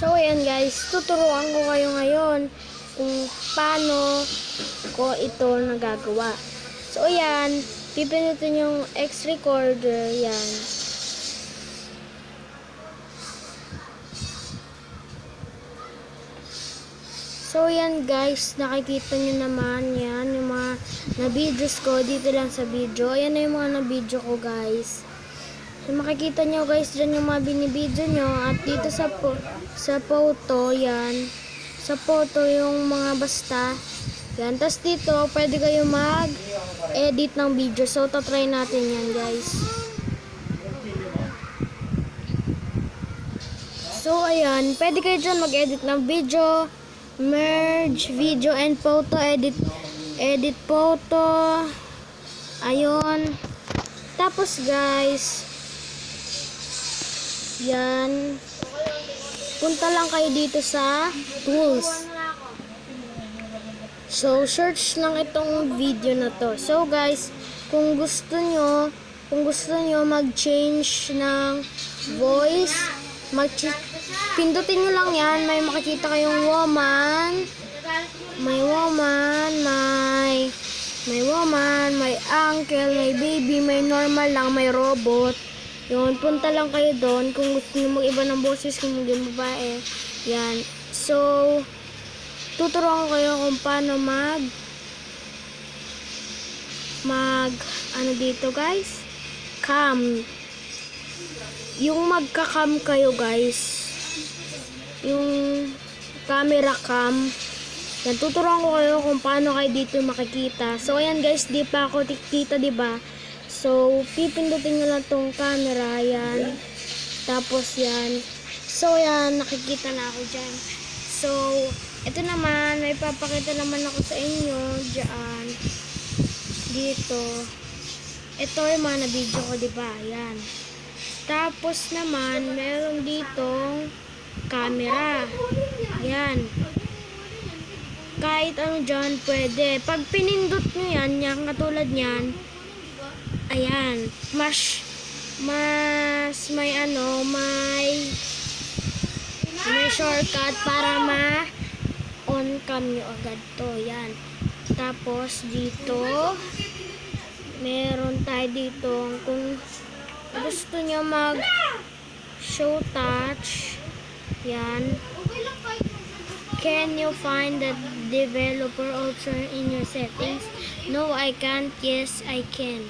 So, ayan guys, tuturuan ko kayo ngayon kung paano ko ito nagagawa. So, ayan, pipindutin yung X recorder, yan. So, yan guys, nakikita nyo naman yan, yung mga na-videos ko dito lang sa video. Ayan na yung mga na-video ko guys. So, makikita nyo guys dyan yung mga binibidyo nyo. At dito sa, po, sa photo, yan. Sa photo yung mga basta. Yan. Tapos dito, pwede kayo mag-edit ng video. So, tatry natin yan guys. So, ayan. Pwede kayo dyan mag-edit ng video. Merge video and photo. Edit, edit photo. Ayun. Tapos, guys, yan. Punta lang kayo dito sa tools. So, search lang itong video na to. So, guys, kung gusto nyo, kung gusto nyo mag-change ng voice, mag pindutin nyo lang yan. May makikita kayong woman, may woman, may may woman, may uncle, may baby, may normal lang, may robot. Yun, punta lang kayo doon. Kung gusto nyo mag-iba ng boses, kung hindi babae. Yan. So, tuturuan ko kayo kung paano mag mag ano dito guys? Cam. Yung magka-cam kayo guys. Yung camera cam. Yan tuturuan ko kayo kung paano kayo dito makikita. So ayan guys di pa ako tikita di ba so pipindutin nyo lang tong camera yan. Tapos yan. So yan nakikita na ako dyan. So ito naman may papakita naman ako sa inyo dyan. Dito. Ito yung mga na-video ko di ba? Yan. Tapos naman meron ditong camera. Yan. Kahit ano dyan pwede. Pag pinindot nyo yan yung katulad yan ayan. Mas mas may ano may may shortcut para ma on cam nyo agad to. Yan. Tapos dito meron tayo dito kung gusto nyo mag show touch. Yan can you find the developer option in your settings? No I can't. Yes I can.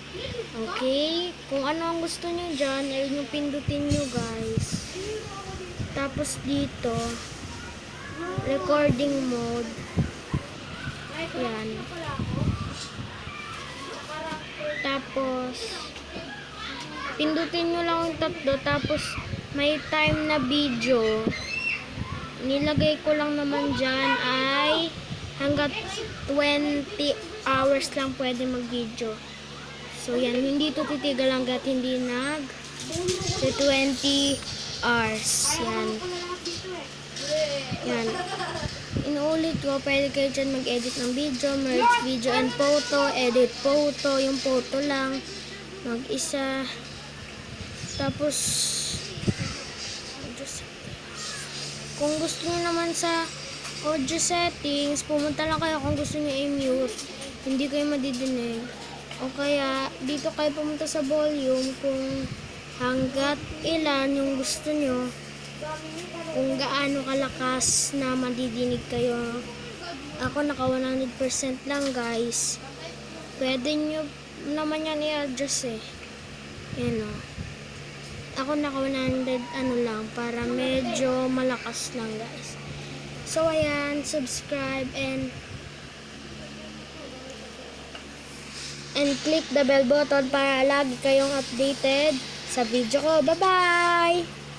Okay. Kung ano ang gusto nyo dyan ayun yung pindutin nyo guys. Tapos dito recording mode. Yan. Tapos pindutin nyo lang yung tatlo. Tapos may time na video nilagay ko lang naman dyan ay hanggat 20 hours lang pwede mag video so yan. Hindi to titigal hanggat hindi nag 20 hours. Yan. Yan. Inuulit ko pwede kayo dyan mag edit ng video merge video and photo edit photo yung photo lang mag isa tapos kung gusto niyo naman sa audio settings, pumunta lang kayo kung gusto niyo i-mute. Hindi kayo madidinig. O kaya, dito kayo pumunta sa volume kung hanggat ilan yung gusto niyo. Kung gaano kalakas na madidinig kayo. Ako naka 100% lang guys. Pwede nyo naman yan i-adjust eh. Yan o ako naka 100 ano lang para medyo malakas lang guys. So ayan subscribe and and click the bell button para lagi kayong updated sa video ko. Bye bye